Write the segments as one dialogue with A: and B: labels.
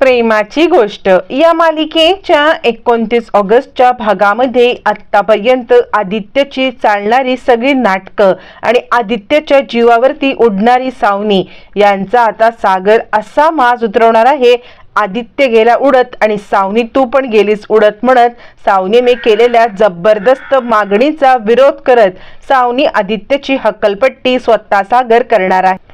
A: प्रेमाची गोष्ट. या मालिकेच्या एकोणतीस ऑगस्टच्या भागामध्ये आत्तापर्यंत आदित्यची चालणारी सगळी नाटकं आणि आदित्यच्या जीवावरती उडणारी सावनी यांचा आता सागर असा माज उतरवणार आहे आदित्य गेला उडत आणि सावनी तू पण गेलीस उडत म्हणत सावनीने केलेल्या जबरदस्त मागणीचा विरोध करत सावनी आदित्यची हक्कलपट्टी स्वतः सागर करणार आहे.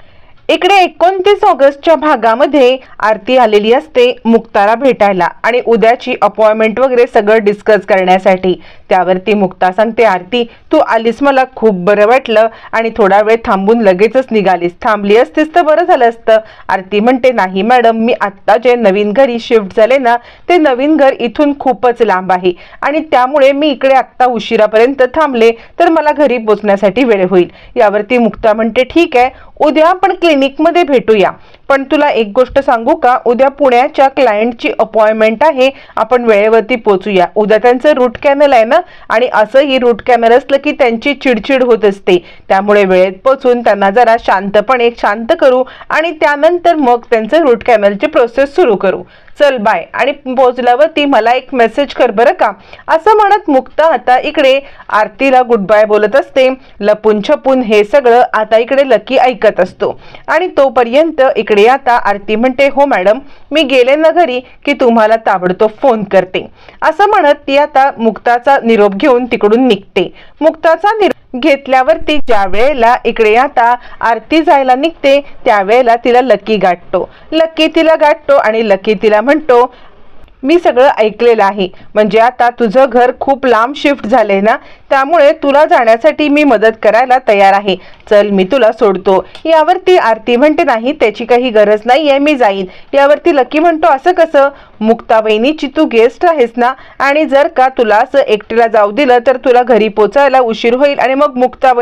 A: इकडे एकोणतीस ऑगस्टच्या भागामध्ये आरती आलेली असते मुक्ताला भेटायला आणि उद्याची अपॉइंटमेंट वगैरे सगळं डिस्कस करण्यासाठी. त्यावरती मुक्ता सांगते आरती तू आलीस मला खूप बरं वाटलं. आणि थोडा वेळ थांबून लगेचच निघालीस. थांबली असतीस तर बरं झालं असतं. आरती म्हणते नाही मॅडम मी आत्ता जे नवीन घरी शिफ्ट झाले ना ते नवीन घर इथून खूपच लांब आहे. आणि त्यामुळे मी इकडे आत्ता उशिरापर्यंत थांबले तर मला घरी पोचण्यासाठी वेळ होईल. यावरती मुक्ता म्हणते ठीक आहे उद्या आपण क्लिनिकमध्ये भेटूया. पण तुला एक गोष्ट सांगू का? उद्या पुण्याच्या क्लायंटची अपॉइंटमेंट आहे. आपण वेळेवरती पोचूया उद्या त्यांचं रूट कॅनल आहे ना? आणि असंही रूट कॅनल असलं की त्यांची चिडचिड होत असते. त्यामुळे वेळेत पोचून त्यांना जरा शांतपणे शांत करू आणि त्यानंतर मग त्यांचं रूट कॅनलची प्रोसेस सुरू करू. चल बाय आणि पोचल्यावरती मला एक मेसेज कर बरं का. असं म्हणत मुक्ता आता इकडे आरतीला गुड बाय बोलत असते. लपून छपून हे सगळं आता इकडे लकी ऐकत असतो. आणि तोपर्यंत इकडे आता आरती म्हणते हो मॅडम मी गेले ना घरी की तुम्हाला ताबडतोब फोन करते. असं म्हणत ती आता मुक्ताचा निरोप घेऊन तिकडून निघते. मुक्ताचा घेतल्यावरती ज्या वेळेला इकडे आता आरती जायला निघते त्यावेळेला तिला लकी गाठतो. लकी तिला गाठतो आणि लकी तिला म्हणतो मी सगळं ऐकलेलं आहे. म्हणजे आता तुझं घर खूप लांब शिफ्ट झालंय ना? त्यामुळे तुला जाण्यासाठी मी मदत करायला तयार आहे. चल मी तुला सोडतो. यावरती आरती म्हणते नाही त्याची काही गरज नाही आहे मी जाईन. यावरती लकी म्हणतो असं कसं? मुक्ताबहिनीची तू गेस्ट आहेस ना? आणि जर का तुला असं एकटीला जाऊ दिलं तर तुला घरी पोचायला उशीर होईल आणि मग मुक्ता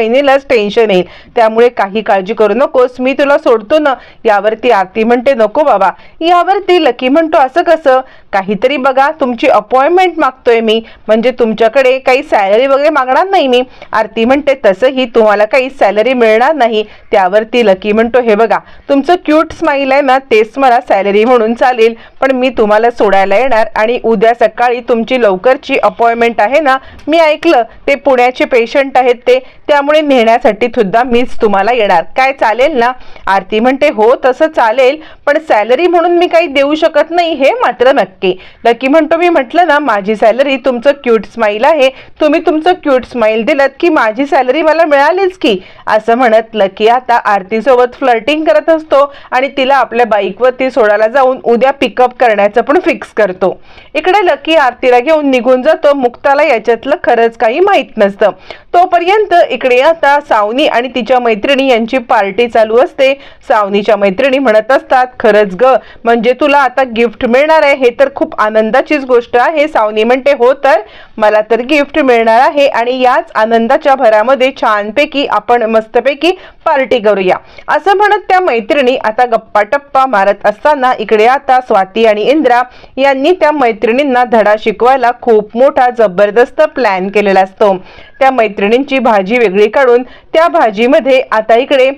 A: टेन्शन येईल. त्यामुळे काही काळजी करू नकोस मी तुला सोडतो ना. यावरती आरती म्हणते नको बाबा. यावरती लकी म्हणतो असं कसं? काहीतरी बघा तुमची अपॉइंटमेंट मागतोय मी. म्हणजे तुमच्याकडे काही सॅलरी वगैरे मागणार नाही मी. आरती म्हणते तसंही तुम्हाला काही सॅलरी मिळणार नाही. त्यावरती लकी म्हणतो हे बघा तुमचं क्यूट स्माईल आहे ना तेच मला सॅलरी म्हणून चालेल. पण मी तुम्हाला सोडायला येणार आणि उद्या सकाळी तुमची लवकरची अपॉइंटमेंट आहे ना मी ऐकलं ते पुण्याचे पेशंट आहेत ते. त्यामुळे नेण्यासाठी सुद्धा मीच तुम्हाला येणार. काय चालेल ना? आरती म्हणते हो तसं चालेल. पण सॅलरी म्हणून मी काही देऊ शकत नाही हे मात्र नक्की. लकी म्हणतो मी म्हटलं ना माझी सॅलरी तुमचं क्यूट स्माईल आहे. तुम्ही तुमचं क्यूट स्माईल दिलं की माझी सॅलरी मला मिळालीच की? असं म्हणत लकी आता आरतीसोबत फ्लर्टिंग करत असतो आणि तिला आपल्या बाईकवरती सोडायला जाऊन उद्या पिकअप करण्याचं पण फिक्स करतो. इकडे लकी आरतीला घेऊन निघून जातो. मुक्ताला याच्यातलं खरंच काही माहीत नसतं. तोपर्यंत इकडे आता सावनी आणि तिच्या मैत्रिणी यांची पार्टी चालू असते. सावनीच्या मैत्रिणी म्हणत असतात खरंच ग म्हणजे तुला आता गिफ्ट मिळणार आहे हे तर खूप आनंदाचीच गोष्ट आहे. सावनी म्हणते हो तर मला तर गिफ्ट मिळणार आहे आणि याच आनंदाच्या भरामध्ये छानपैकी आपण मस्तपैकी पार्टी करूया. असं म्हणत त्या मैत्रिणी आता गप्पा टप्पा मारत असताना इकडे आता स्वाती आणि इंद्रा यांनी त्या मैत्रिणींना धडा शिकवायला खूप मोठा जबरदस्त प्लॅन केलेला असतो. त्या मैत्रिणींची भाजी वेगळी काढून त्या भाजीमध्ये आता इकडे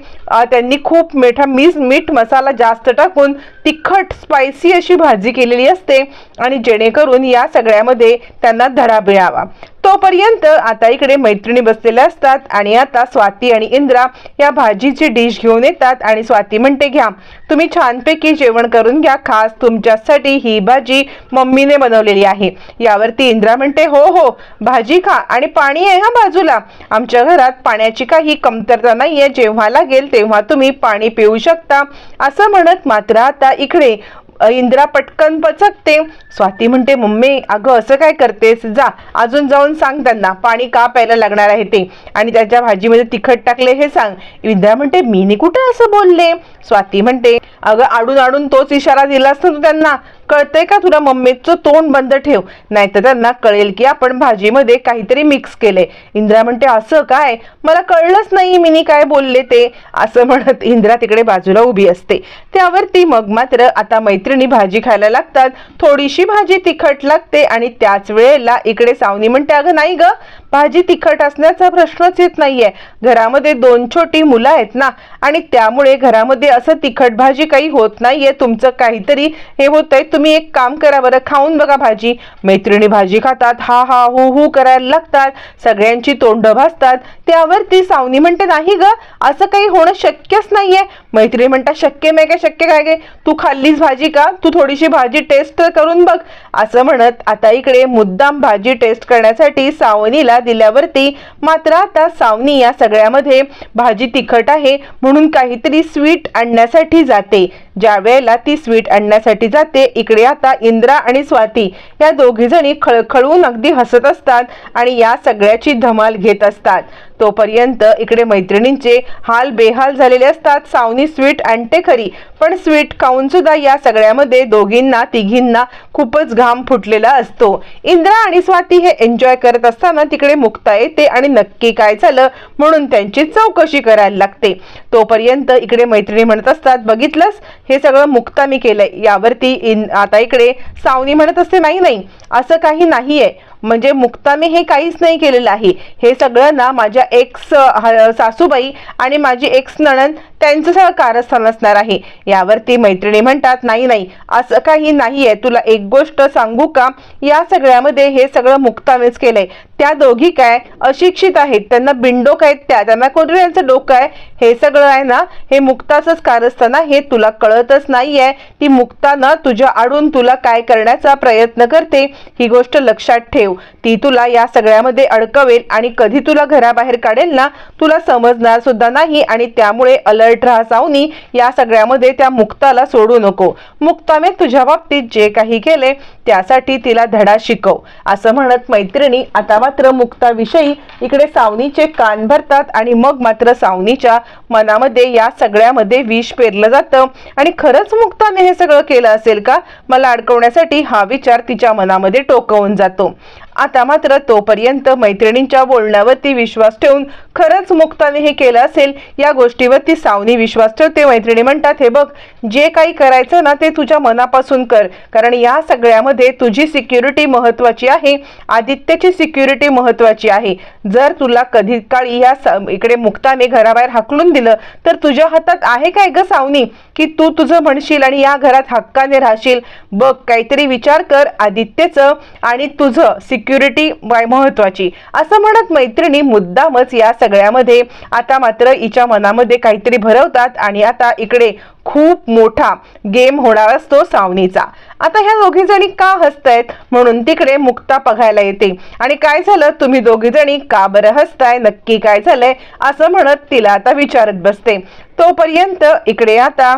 A: त्यांनी खूप मिठा मीस मीठ मसाला जास्त टाकून तिखट स्पायसी अशी भाजी केलेली असते आणि जेणेकरून या सगळ्यामध्ये त्यांना धडा मिळावा. तोपर्यंत आता इकडे मैत्रिणी बसलेल्या असतात आणि आता स्वाती आणि इंद्रा या भाजीची डिश घेऊन येतात आणि स्वाती म्हणते घ्या तुम्ही छानपैकी जेवण करून घ्या. खास तुमच्यासाठी ही भाजी मम्मीने बनवलेली आहे. यावरती इंद्रा म्हणते हो हो भाजी खा आणि पाणी आहे हा बाजूला. आमच्या घरात पाण्याची काही कमतरता नाहीये. जेव्हा लागेल तेव्हा तुम्ही पाणी पिऊ शकता. असं म्हणत मात्र आता इकडे इंद्रा पटकन पचकते. स्वाती म्हणते मम्मी अगं असं काय करतेस? जा अजून जाऊन सांग त्यांना. पाणी का प्यायला लागणार आहे ते? आणि त्याच्या भाजीमध्ये तिखट टाकले हे सांग. इंद्रा म्हणते मी नी कुठे असं बोलले? स्वाती म्हणते अगं आडून आडून तोच इशारा दिलास ना तू त्यांना. कळतंय का तुला मम्मीचं तोंड बंद ठेव? नाहीतर त्यांना कळेल की आपण भाजीमध्ये काहीतरी मिक्स केलंय. इंद्रा म्हणते असं काय? मला कळलंच नाही मिनी काय बोलले ते. असं म्हणत इंद्रा तिकडे बाजूला उभी असते. त्यावरती मग मात्र आता मैत्रिणी भाजी खायला लागतात. थोडीशी भाजी तिखट लागते आणि त्याच वेळेला इकडे सावनी म्हणते अगं नाही ग भाजी तिखट असण्याचा प्रश्नच येत नाहीये. घरामध्ये दोन छोटी मुलं आहेत ना आणि त्यामुळे घरामध्ये असं तिखट भाजी काही होत नाहीये. तुमचं काहीतरी हे होतंय तुम्ही एक काम करा बरं खाऊन बघा भाजी. मैत्रिणी भाजी खातात हा हा हू हू करायला लागतात. सगळ्यांची तोंड भासतात. त्यावरती सावनी म्हणते नाही ग असं काही होणं शक्यच नाहीये. मैत्रिणी म्हणतात शक्य नाही काय शक्य काय काय? तू खाल्लीस भाजी का? तू थोडीशी भाजी टेस्ट करून बघ. असं म्हणत आता इकडे मुद्दाम भाजी टेस्ट करण्यासाठी सावनीला दिल्यावरती मात्र आता सावनी या सगळ्यामध्ये भाजी तिखट आहे म्हणून काहीतरी स्वीट आणण्यासाठी जाते. ज्या वेळेला ती स्वीट आणण्यासाठी जाते इकडे आता इंद्रा आणि स्वाती या दोघी जणी खळखळून अगदी हसत असतात आणि या सगळ्याची धमाल घेत असतात. तोपर्यंत इकडे मैत्रिणींचे हाल बेहाल झालेले असतात. सावनी स्वीट आणते खरी. पण स्वीट खाऊन सुद्धा या सगळ्यामध्ये दोघींना तिघींना खूपच घाम फुटलेला असतो. इंद्रा आणि स्वाती हे एन्जॉय करत असताना तिकडे मुक्ता येते आणि नक्की काय झालं म्हणून त्यांची चौकशी करायला लागते. तोपर्यंत इकडे मैत्रिणी म्हणत असतात बघितलंस? हे सगळं मुक्ता मी केलंय. यावरती इन आता इकडे सावनी म्हणत असते नाही नाही. असं काही नाहीये. म्हणजे मुक्ताने हे काहीच नाही केलेलं आहे. हे सगळं ना माझ्या एक्स सासूबाई आणि माझी एक्स नणन त्यांचं सगळं कारस्थान असणार आहे. यावरती मैत्रिणी म्हणतात नाही नाही असं काही नाहीये. तुला एक गोष्ट सांगू का? या सगळ्यामध्ये हे सगळं मुक्तानेच केलंय. त्या दोघी काय अशिक्षित आहेत. त्यांना बिंडोक आहेत त्या. त्यांना कोणी यांचं डोकं आहे. हे सगळं आहे ना हे मुक्ताचंच कारस्थान हे तुला कळतच नाहीये. ती मुक्तानं तुझ्या आडून तुला काय करण्याचा प्रयत्न करते ही गोष्ट लक्षात ठेव. ती तुला या सगळ्यामध्ये अडकवेल आणि कधी तुला घराबाहेर काढेल ना तुला समजणार सुद्धा नाही आणि त्यामुळे अलर्ट राहा सावनी या सगळ्यामध्ये त्या मुक्ताला सोडू नको. मुक्ताने तुझ्या बाबतीत जे काही केले त्यासाठी तिला धडा शिकव. असं म्हणत मैत्रिणी आता मात्र मुक्ताविषयी इकडे सावनीचे कान भरतात आणि मग मात्र सावनीच्या मनामध्ये या सगळ्यामध्ये विष पेरलं जातं. आणि खरंच मुक्ताने हे सगळं केलं असेल का? मला अडकवण्यासाठी हा विचार तिच्या मनामध्ये टोकवून जातो. आता मात्र तोपर्यंत मैत्रिणींच्या बोलण्यावरती विश्वास ठेवून खरंच मुक्ताने हे केलं असेल या गोष्टीवर ती सावनी विश्वास ठेवते. मैत्रिणी म्हणतात हे बघ जे काही करायचं ना ते तुझ्या मनापासून कर. कारण या सगळ्यामध्ये तुझी सिक्युरिटी महत्वाची आहे. आदित्यची सिक्युरिटी महत्वाची आहे. जर तुला कधी काळी या इकडे मुक्ताने घराबाहेर हाकलून दिलं तर तुझ्या हातात आहे काय ग सावनी? की तू तुझं म्हणशील आणि या घरात हक्काने राहशील? बघ काहीतरी विचार कर आदित्यचं आणि तुझं सिक्युरिटी महत्वाची असं म्हणत मैत्रिणी मुद्दामच या सगळ्यामध्ये. आता मात्र हिच्या मनामध्ये काहीतरी भरवतात आणि आता इकडे खूप मोठा गेम होणार असतो सावनीचा. आता ह्या दोघी जणी का हसतायत? म्हणून तिकडे मुक्ता बघायला येते. आणि काय झालं? तुम्ही दोघी जणी का बरं हसताय? नक्की काय झालंय? असं म्हणत तिला आता विचारत बसते. तोपर्यंत इकडे आता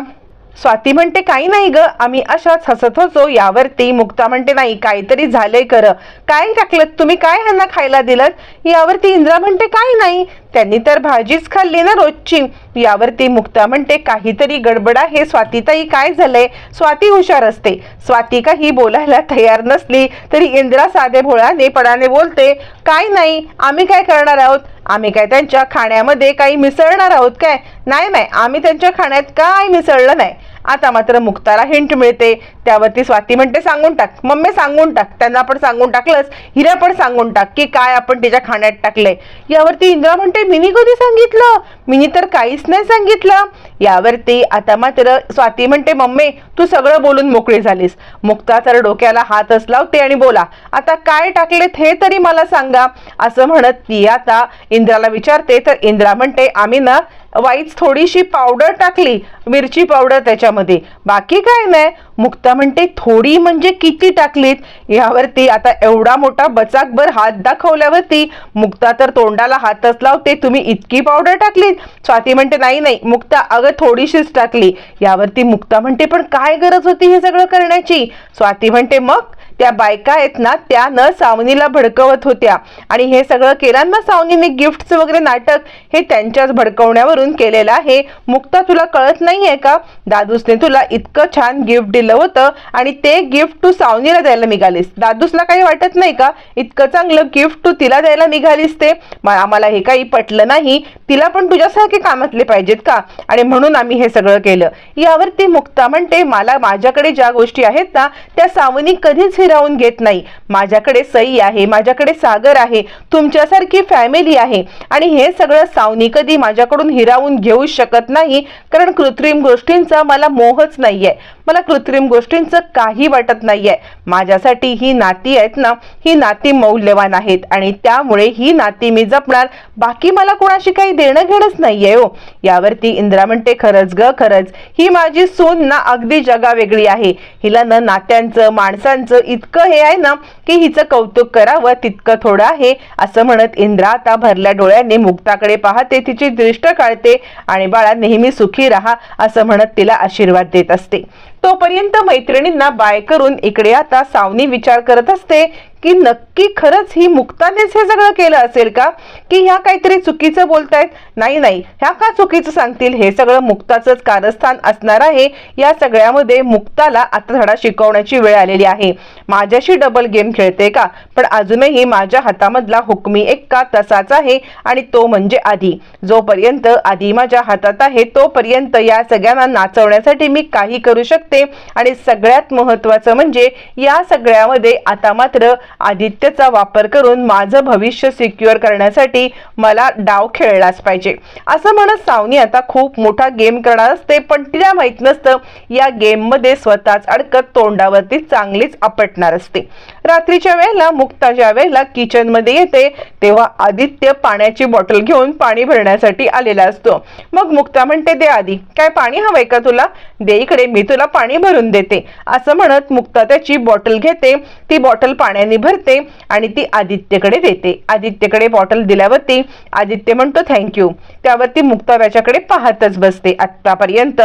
A: स्वाती म्हणते काही नाही ग आम्ही अशाच हसत होतो. यावरती मुक्ता म्हणते नाही काहीतरी झालंय कर काय टाकलं तुम्ही काय ह्यांना खायला दिलं यावरती इंद्रा म्हणते काय नाही. त्यांनी तर भाजीच खाल्ली ना रोजची. यावरती मुक्ता म्हणते काहीतरी गडबड आहे. स्वातीताई काय झालंय? स्वाती हुशार असते. स्वाती काही बोलायला तयार नसली तरी इंद्रा साधे भोळाने पडाने बोलते काय नाही आम्ही काय करणार आहोत? आम्ही काय त्यांच्या खाण्यामध्ये काही मिसळणार आहोत काय? नाही नाही आम्ही त्यांच्या खाण्यात काय मिसळलं नाही. आता मात्र मुक्ताला हिंट मिळते. त्यावरती स्वाती म्हणते सांगून टाक. मम्मी सांगून टाक. त्यांना आपण सांगून टाकलंच हिरा पण सांगून टाक की काय आपण तिच्या खाण्यात टाकलंय. यावरती इंद्रा म्हणते मिनी कधी सांगितलं? मिनी तर काहीच नाही सांगितलं. यावरती आता मात्र स्वाती म्हणते मम्मी तू सगळं बोलून मोकळी झालीस. मुक्ता तर डोक्याला हातच लावते आणि बोला आता काय टाकलेत हे तरी मला सांगा. असं म्हणत ती आता इंद्राला विचारते तर इंद्रा म्हणते आम्ही ना वाईच थोडीशी पावडर टाकली मिरची पावडर त्याच्यामध्ये. बाकी काय नाही. मुक्ता म्हणते थोडी म्हणजे किती टाकलीत? यावरती आता एवढा मोठा बचाकभर हात दाखवल्यावरती मुक्ता तर तोंडाला हातच लावते तुम्ही इतकी पावडर टाकलीत? स्वाती म्हणते नाही नाही मुक्ता अगं थोडीशीच टाकली. यावरती मुक्ता म्हणते पण काय गरज होती हे सगळं करण्याची? स्वाती म्हणते मग? त्या बायका आहेत ना त्या न सावनीला भडकवत होत्या. आणि हे सगळं केलं ना सावनीने गिफ्टचं वगैरे नाटक हे त्यांच्याच भडकवण्यावरून केलेलं आहे. मुक्ता तुला कळत नाहीये का? दादूसने तुला इतकं छान गिफ्ट दिलं होतं आणि ते गिफ्ट तू सावनीला द्यायला निघालीस. दादूसला काही वाटत नाही का? इतकं चांगलं गिफ्ट तू तिला द्यायला निघालीस ते? आम्हाला हे काही पटलं नाही. तिला पण तुझ्यासारखे कामातले पाहिजेत का? आणि म्हणून आम्ही हे सगळं केलं. यावरती मुक्ता म्हणते मला माझ्याकडे ज्या गोष्टी आहेत ना त्या सावनी कधीच हे हिरावून घेत नाही. माझ्याकडे सई आहे माझ्याकडे सागर आहे तुमच्यासारखी फॅमिली आहे. आणि हे सगळं सावनी कधी माझ्याकडून हिरावून घेऊ शकत नाही कारण कृत्रिम गोष्टींचा मला मोहच नाहीये. मला कृत्रिम गोष्टींचं काही वाटत नाहीये. माझ्यासाठी ही नाती आहेत ना ही नाती मौल्यवान आहेत. आणि त्यामुळे ही नाती मी जपणार. बाकी मला कोणाशी काही देणं घेणंच नाहीये हो. यावरती इंद्रा म्हणते खरंच ग खरंच. ही माझी सून ना अगदी जगा वेगळी आहे. हिला ना नात्यांचं माणसांचं इतकं हे आहे ना की हिचं कौतुक करावं तितकं थोडं आहे असं म्हणत इंद्रा आता भरल्या डोळ्यांनी मुक्ताकडे पाहते तिची दृष्ट काढते आणि बाळा नेहमी सुखी राहा असं म्हणत तिला आशीर्वाद देत असते. तोपर्यंत मैत्रिणींना बाय करून इकडे आता सावनी विचार करत असते की नक्की खरंच ही मुक्तानेच हे सगळं केलं असेल का? की ह्या काहीतरी चुकीचं बोलतायत? नाही नाही. ह्या का चुकीचं सांगतील? हे सगळं मुक्ताचंच कारस्थान असणार आहे. या सगळ्यामध्ये मुक्ताला आता धडा शिकवण्याची वेळ आलेली आहे. माझ्याशी डबल गेम खेळते का? पण अजूनही माझ्या हातामधला हुकमी एक का तसाच आहे आणि तो म्हणजे आधी. जोपर्यंत आधी माझ्या हातात आहे तोपर्यंत या सगळ्यांना नाचवण्यासाठी मी काही करू शकते आणि सगळ्यात महत्वाचं म्हणजे या सगळ्यामध्ये आता मात्र आदित्यचा वापर करून माझं भविष्य सिक्युअर करण्यासाठी मला डाव खेळलाच पाहिजे. असं म्हणत सावनी आता खूप मोठा गेम करणार असते पण तिला माहीत नसतं या गेममध्ये स्वतःच अडकत तोंडावरती चांगलीच आपटणार असते. रात्रीच्या वेळेला मुक्ता ज्या वेळेला किचनमध्ये येते तेव्हा आदित्य पाण्याची बॉटल घेऊन पाणी भरण्यासाठी आलेला असतो. मग मुक्ता म्हणते दे आधी काय पाणी हवंय का तुला? दे इकडे मी तुला पाणी भरून देते. असं म्हणत मुक्ता त्याची बॉटल घेते. ती बॉटल पाण्याने भरते आणि ती आदित्यकडे देते. आदित्यकडे बॉटल दिल्यावरती आदित्य म्हणतो थँक्यू त्यावरती मुक्ता त्याच्याकडे पाहतच बसते. आतापर्यंत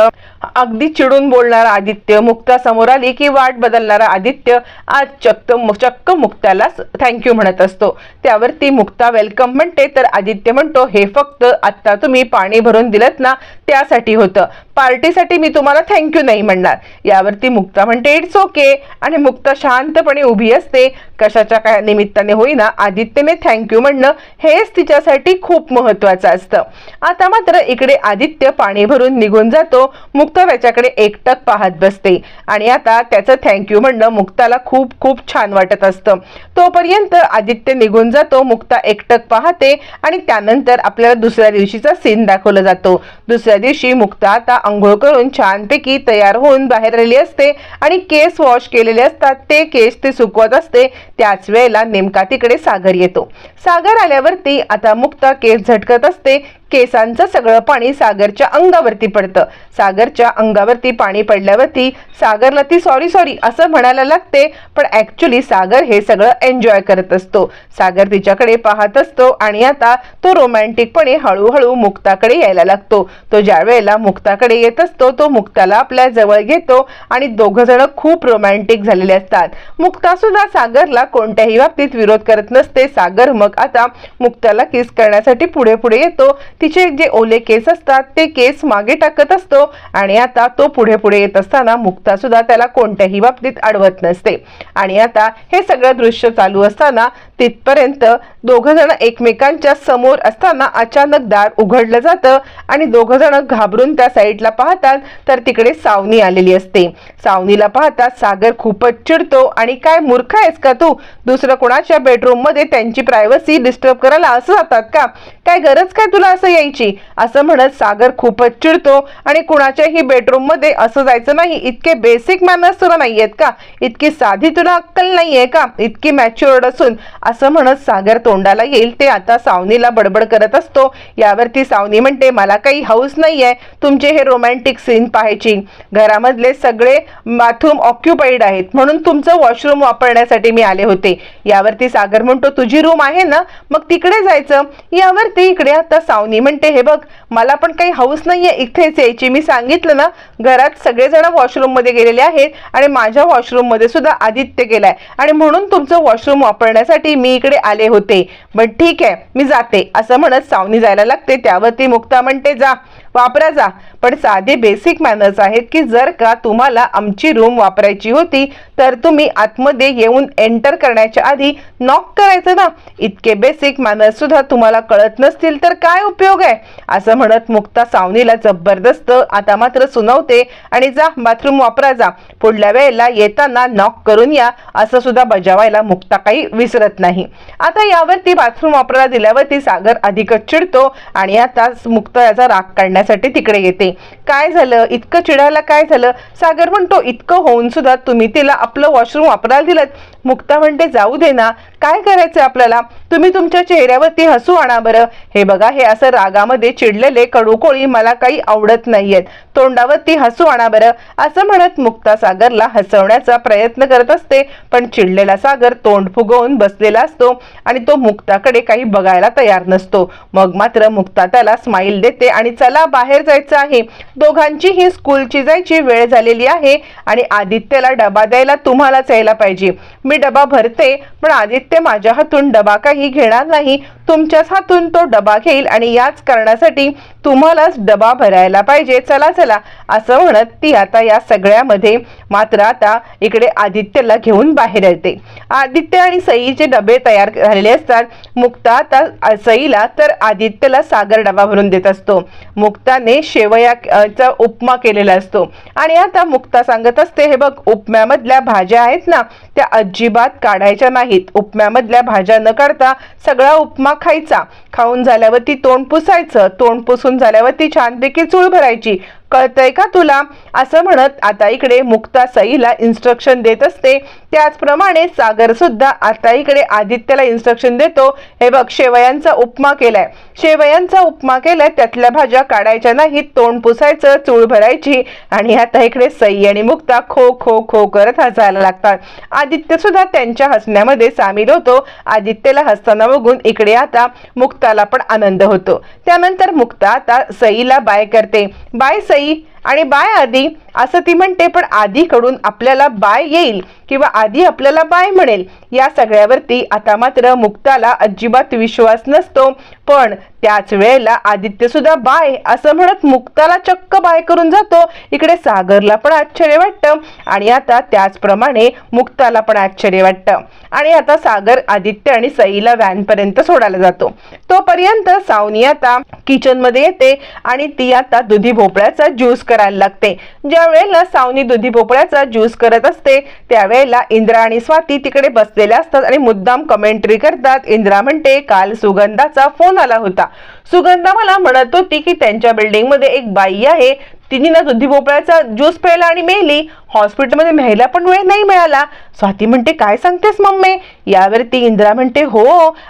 A: अगदी चिडून बोलणारा आदित्य मुक्ता समोर आली की वाट बदलणारा आदित्य आज चक्क चक्क मुक्ताला थँक्यू म्हणत असतो. त्यावरती मुक्ता वेलकम म्हणते. तर आदित्य म्हणतो हे फक्त आत्ता तुम्ही पाणी भरून दिलत ना त्यासाठी होतं. पार्टीसाठी मी तुम्हाला थँक्यू नाही म्हणणार. यावरती मुक्ता म्हणते इट्स ओके आणि मुक्ता शांतपणे उभी असते. कशाच्या काय निमित्ताने होईना आदित्यने थँक्यू म्हणणं हेच तिच्यासाठी खूप महत्वाचं असतं. आता मात्र इकडे आदित्य पाणी भरून निघून जातो. मुक्ता त्याच्याकडे एकटक पाहत बसते. आणि आता त्याचं थँक्यू म्हणणं मुक्ताला खूप खूप छान वाटत असतं. तोपर्यंत आदित्य निघून जातो. मुक्ता एकटक पाहते आणि त्यानंतर आपल्याला दुसऱ्या दिवशीचा सीन दाखवला जातो. दुसऱ्या दिवशी मुक्ता आता आंघोळ करून छानपैकी तयार होऊन बाहेर असते आणि केस वॉश केलेले असतात ते केस ते सुकवत असते त्याच वेळेला नेमका तिकडे सागर येतो. सागर आल्यावरती आता मुक्ता केस झटकत असते केसांचं सगळं पाणी सागरच्या अंगावरती पडतं. सागरच्या अंगावरती पाणी पडल्यावरती सागरला ती सॉरी सॉरी असं म्हणायला लागते पण ऍक्च्युली सागर हे सगळं एन्जॉय करत असतो. सागर तिच्याकडे पाहत असतो आणि आता तो रोमॅन्टिकपणे हळूहळू मुक्ताकडे यायला लागतो. तो ज्या वेळेला मुक्ताकडे येत असतो तो मुक्ताला आपल्या जवळ घेतो आणि दोघं जण खूप रोमॅन्टिक झालेले असतात. मुक्ता सुद्धा सागरला कोणत्याही बाबतीत विरोध करत नसते. सागर मग आता मुक्ताला किस करण्यासाठी पुढे पुढे येतो. तिचे जे ओले केस असतात ते केस मागे टाकत असतो आणि आता तो पुढे पुढे येत असताना मुक्ता सुद्धा त्याला कोणत्याही बाबतीत अडवत नसते. आणि आता हे सगळं दृश्य चालू असताना तिथपर्यंत दोघ जण एकमेकांच्या समोर असताना अचानक दार उघडलं जातं आणि दोघ जण घाबरून त्या साईडला पाहतात तर तिकडे सावनी आलेली असते. सावनीला पाहता सागर खूपच चिडतो आणि काय मूर्ख आहेस का तू? दुसरं कोणाच्या बेडरूममध्ये त्यांची प्रायव्हसी डिस्टर्ब करायला असं जातात का? काय गरज काय तुला असं यायची? असं म्हणत सागर खूपच चिडतो आणि कुणाच्याही बेडरूममध्ये असं जायचं नाही. इतके बेसिक मॅनर्स तुला नाहीयेत का? इतकी साधी तुला अक्कल नाहीये का? इतकी मॅच्युअर्ड असून. असं म्हणत सागर तोंडाला येईल. ते आता सावनीला बडबड करत असतो. यावरती सावनी म्हणते मला काही हाऊस नाहीये. तुमचे हे रोमॅन्टिक सीन पाहायची. घरामधले सगळे बाथरूम ऑक्युपाईड आहेत. म्हणून तुमचं वॉशरूम वापरण्यासाठी मी आले होते. यावरती सागर म्हणतो तुझी रूम आहे ना? मग तिकडे जायचं. यावरती इकडे आता सावनी म्हणते हे बघ मला पण काही हौस नाहीये इथेच यायची. मी सांगितलं ना घरात सगळेजण वॉशरूममध्ये गेलेले आहेत आणि माझ्या वॉशरूममध्ये सुद्धा आदित्य गेलाय. आणि म्हणून तुमचं वॉशरूम वापरण्यासाठी मी इकडे आले होते. पण ठीक आहे मी जाते. असं म्हणत सावनी जायला लागते. त्यावरती मुक्ता म्हणते जा वापरा जा. पण साधे बेसिक मॅनर्स आहेत की जर का तुम्हाला आमची रूम वापरायची होती तर तुम्ही आतमध्ये येऊन एंटर करण्याच्या आधी नॉक करायचं ना. इतके बेसिक मॅनर्स सुद्धा तुम्हाला कळत नसतील तर काय उपयोग? उपयोग आहे. असं म्हणत मुक्ता सावनीला जबरदस्त आता मात्र सुनावते आणि जा बाथरूम वापरा जा. पुढल्या वेळेला येताना नॉक करून या असं सुद्धा बजावायला मुक्ता काही विसरत नाही. आता यावर ती बाथरूम वापरायला दिल्यावरती सागर अधिकच चिडतो आणि आता मुक्ता याचा राग काढण्यासाठी तिकडे येते. काय झालं? इतकं चिडायला काय झालं? सागर म्हणतो इतकं होऊन सुद्धा तुम्ही तिला आपलं वॉशरूम वापरायला दिलं मुक्ता म्हणते जाऊ दे ना. काय करायचं आपल्याला? तुम्ही तुमच्या चेहऱ्यावरती हसू आणा बरं. हे बघा हे असं रागामध्ये चिडलेले कडूकोळी मला काही आवडत नाहीयेत. तोंडावरती हसू आणा बरं. असं म्हणत मुक्ता सागरला हसवण्याचा प्रयत्न करत असते पण चिडलेला सागर तोंड फुगवून बसलेला असतो आणि तो मुक्ताकडे काही बघायला तयार नसतो. मग मात्र मुक्ता त्याला स्माईल देते आणि चला बाहेर जायचं आहे. दोघांची ही स्कूलची जायची वेळ झालेली आहे आणि आदित्यला डबा द्यायला तुम्हालाच यायला पाहिजे. मी डबा भरते पण आदित्य माझ्या हातून डबा काही घेणार नाही. तुमच्याच हातून तो डबा घेईल आणि याच कारणासाठी तुम्हालाच डबा भरायला पाहिजे. चला चला असं म्हणत ती आता या सगळ्यामध्ये मात्र आता इकडे आदित्यला घेऊन बाहेर येते. आदित्य आणि सईचे डबे तयार झालेले असतात मुक्ता आता सईला तर आदित्यला सागर डबा भरून देत असतो. मुक्ताने शेवयाचा उपमा केलेला असतो. आणि आता मुक्ता सांगत असते हे बघ उपम्यामधल्या भाज्या आहेत ना त्या अजिबात काढायच्या नाहीत. उपम्यामधल्या भाज्या न काढता सगळा उपमा खायचा. खाऊन झाल्यावर ती तोंड पुसायचं. तोंड पुसून झाल्यावरती छानपैकी चूळ भरायची. कळतंय का तुला? असं म्हणत आता इकडे मुक्ता सईला इन्स्ट्रक्शन देत असते. त्याचप्रमाणे सागर सुद्धा आता इकडे आदित्यला इन्स्ट्रक्शन देतो. हे बघ शेवयांचा उपमा केलाय. शेवयांचा उपमा केलाय त्यातल्या भाज्या काढायच्या नाहीत तोंड पुसायचं चूळ भरायची आणि आता इकडे सई आणि मुक्ता खो खो खो करत हसायला लागतात. आदित्य सुद्धा त्यांच्या हसण्यामध्ये सामील होतो. आदित्यला हसताना बघून इकडे आता मुक्ताला पण आनंद होतो. त्यानंतर मुक्ता आता सईला बाय करते. Bye Sai Bye. आणि बाय आधी असं ती म्हणते पण आधीकडून आपल्याला बाय येईल किंवा आधी आपल्याला बाय म्हणेल या सगळ्यावरती आता मात्र मुक्ताला अजिबात विश्वास नसतो. पण त्याच वेळेला आदित्य सुद्धा बाय असं म्हणत मुक्ताला चक्क बाय करून जातो. इकडे सागरला पण आश्चर्य वाटतं. आणि आता त्याचप्रमाणे मुक्ताला पण आश्चर्य वाटतं. आणि आता सागर आदित्य आणि सईला व्हॅन पर्यंत सोडायला जातो. तोपर्यंत सावनी आता किचनमध्ये येते आणि ती आता दुधी भोपळ्याचा ज्यूस करायला लागते. ज्या वेळेला सावनी दुधी भोपळ्याचा ज्यूस करत असते त्यावेळेला इंद्रा आणि स्वाती तिकडे बसलेल्या असतात आणि मुद्दाम कमेंट्री करतात. इंद्रा म्हणते काल सुगंधाचा फोन आला होता. सुगंधा मला म्हणत होती की त्यांच्या बिल्डिंगमध्ये एक बाई आहे. तिने ना दुधी भोपळ्याचा ज्यूस प्यायला आणि मेली हॉस्पिटलमध्ये मेहला पण वेळ नाही मिळाला. स्वाती म्हणते काय सांगतेस मम्मी? यावरती इंद्रा म्हणते हो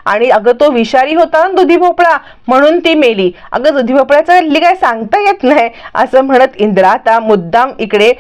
A: आणि अगं तो विषारी होता ना दुधी भोपळा. म्हणून ती मेली अगं दुधी भोपळ्याचा हल्ली काय सांगता येत नाही. असं म्हणत इंद्रा आता मुद्दाम इकडे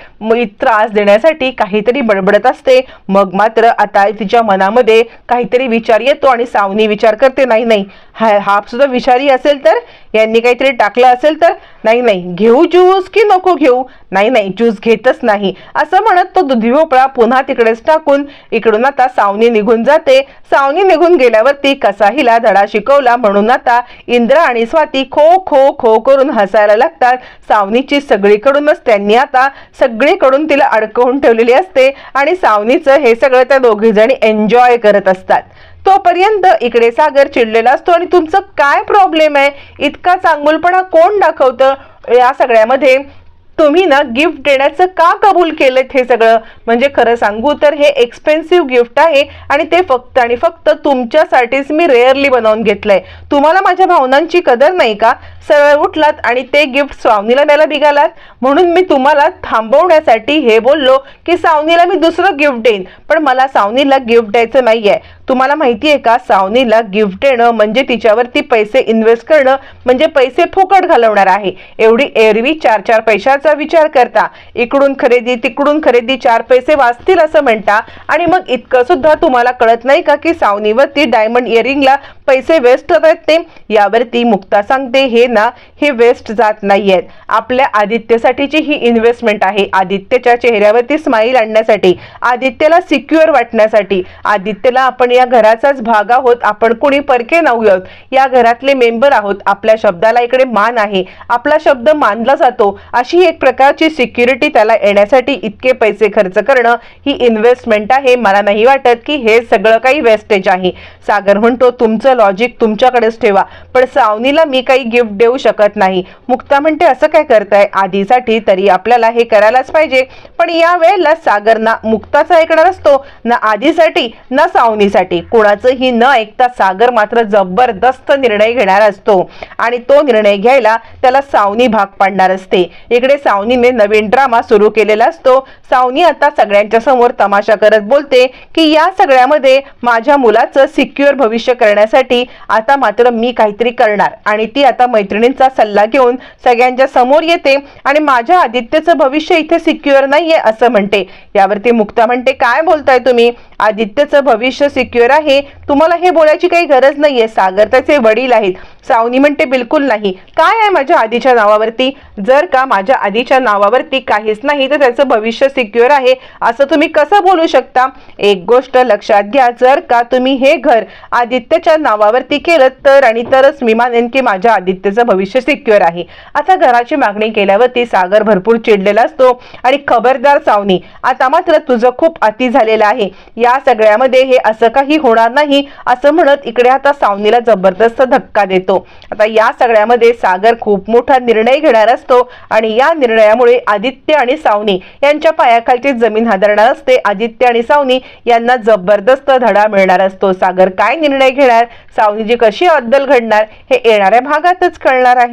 A: त्रास देण्यासाठी काहीतरी बडबडत असते. मग मात्र आता तिच्या मनामध्ये काहीतरी विचार येतो आणि सावनी विचार करते नाही नाही हा हा सुद्धा विषारी असेल तर यांनी काहीतरी टाकलं असेल तर नाही नाही घेऊ ज्यूस की नको घेऊ? नाही नाही ज्यूस घेतच नाही. असं म्हणत तो दुधी भोपळा पुन्हा तिकडेच टाकून इकडून आता सावनी निघून जाते. सावनी निघून गेल्यावरती कसा हिला धडा शिकवला. म्हणून आता इंद्र आणि स्वाती खो खो खो करून हसायला लागतात. सावनीची सगळीकडूनच त्यांनी आता सगळीकडून तिला अडकवून ठेवलेली असते. आणि सावनीचं हे सगळं त्या दोघी जणी एन्जॉय करत असतात. तोपर्यंत इकडे सागर चिडलेला असतो आणि तुमचं काय प्रॉब्लेम आहे? इतका चांगुलपणा कोण दाखवतं? या सगळ्यामध्ये तुम्ही ना गिफ्ट देण्याचं का कबूल केलं हे सगळं? म्हणजे खरं सांगू तर हे एक्सपेन्सिव्ह गिफ्ट आहे आणि ते फक्त आणि फक्त तुमच्यासाठीच मी रेअरली बनवून घेतलंय. तुम्हाला माझ्या भावनांची कदर नाही का? सरळ उठलात आणि ते गिफ्ट सावनीला द्यायला निघालात. म्हणून मी तुम्हाला थांबवण्यासाठी हे बोललो की सावनीला मी दुसरं गिफ्ट देईन. पण मला सावनीला गिफ्ट द्यायचं नाही आहे तुम्हाला माहिती आहे का? सावनीला गिफ्ट देणं म्हणजे तिच्यावरती पैसे इन्व्हेस्ट करणं म्हणजे पैसे फुकट घालवणार आहे. एवढी एरवी चार चार पैशाचा विचार करता. इकडून खरेदी तिकडून खरेदी चार पैसे वाचतील असं म्हणता. आणि मग इतकं सुद्धा तुम्हाला कळत नाही का की सावनीवरती डायमंड इयरिंगला पैसे वेस्ट होत आहेत ते? यावरती मुक्ता सांगते हे ना हे वेस्ट जात नाही आहेत आपल्या आदित्यसाठीची ही इन्व्हेस्टमेंट आहे. आदित्यच्या चेहऱ्यावरती स्माईल आणण्यासाठी आदित्यला सिक्युअर वाटण्यासाठी. आदित्यला आपण या घराचाच भाग आहोत. आपण कुणी परके नाही आहोत. या घरातले मेंबर आहोत. आपल्या शब्दाला इकडे मान आहे. आपला शब्द मानला जातो. अशी एक एक प्रकारची सिक्युरिटी त्याला येण्यासाठी इतके पैसे खर्च करणं ही इन्व्हेस्टमेंट आहे. मला नाही वाटत की हे सगळं काही वेस्टेज आहे. सागर म्हणतो तुमचं लॉजिक तुमच्याकडेच ठेवा. पण सावनीला मी काही गिफ्ट देऊ शकत नाही. मुक्ता म्हणते असं काय करताय? आधीसाठी तरी आपल्याला हे करायलाच पाहिजे. पण या वेळेला सागर ना मुक्ताचा ऐकणार असतो. ना आधीसाठी ना सावनीसाठी. कुणाचंही न ऐकता सागर मात्र जबरदस्त निर्णय घेणार असतो. आणि तो निर्णय घ्यायला त्याला सावनी भाग पाडणार असते. इकडे सावनीने नवीन ड्रामा सुरू केलेला असतो. सावनी आता सगळ्यांच्या समोर तमाशा करत बोलते की या सगळ्यामध्ये माझ्या मुलाचं सिक्युअर भविष्य करण्यासाठी आता मात्र मी काहीतरी करणार. आणि ती आता मैत्रिणींचा सल्ला घेऊन सगळ्यांच्या समोर येते आणि माझ्या आदित्यचं भविष्य इथे सिक्युअर नाहीये असं म्हणते. यावरती मुक्ता म्हणते काय बोलताय तुम्ही? आदित्यचं भविष्य सिक्युअर आहे. तुम्हाला हे बोलायची काही गरज नाहीये सागर त्याचे वडील आहेत. सावनी म्हणते बिलकुल नाही. काय आहे माझ्या आधीच्या नावावरती? जर का माझ्या आधीच्या नावावरती काहीच नाही तर त्याचं भविष्य सिक्युअर आहे. असं तुम्ही कसं बोलू शकता? एक गोष्ट लक्षात घ्या जर का तुम्ही हे घर आदित्यच्या नावावरती केलं तर आणि तरच मी मानेन की माझ्या आदित्यचं भविष्य सिक्युअर आहे. आता घराची मागणी केल्यावरती सागर भरपूर चिडलेला असतो. आणि खबरदार सावनी आता मात्र तुझं खूप अति झालेलं आहे. या सगळ्यामध्ये हे असं का काही होणार नाही असं म्हणत इकडे आता सावनीला जबरदस्त धक्का देतो. आता या सगळ्यामध्ये सागर खूप मोठा निर्णय घेणार असतो आणि या निर्णयामुळे आदित्य आणि सावनी यांच्या पायाखालची जमीन हादरणार असते. आदित्य आणि सावनी यांना जबरदस्त धडा मिळणार असतो. सागर काय निर्णय घेणार? सावनीची कशी अद्दल घडणार? हे येणाऱ्या भागातच कळणार आहे.